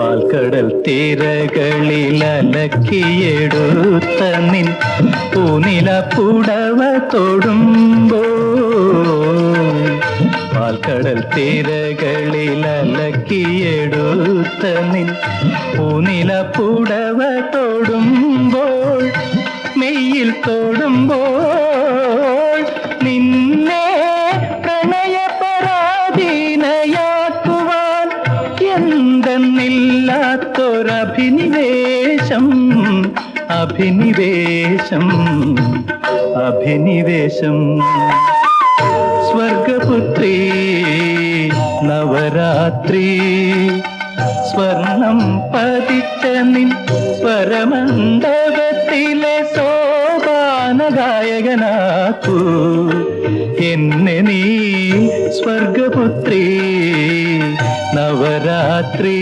പാൽക്കടൽ തീരകളിൽ അലക്കിയെടുത്ത നിൻ പൂനില പുടവ തൊടുമ്പോ പാൽക്കടൽ തീരകളിൽ അലക്കിയെടുത്ത നിൻ പൂനില പുടവ തൊടുമ്പോൾ മെയ്യിൽ തൊടുമ്പോൾ നിന്നെ പ്രണയപരാധീനയാക്കുവാൻ എന്തെന്നില്ലാത്തൊരഭിനിവേശം അഭിനിവേശം. അഭിനിവേശം. സ്വർഗപുത്രി നവരാത്രി. സ്വർണം പതിച്ച നിൻ സ്വരമണ്ഡപത്തിലെ സോപാന ഗായകനാക്കൂ എന്നെ നീ സ്വർഗപുത്രി നവരാത്രി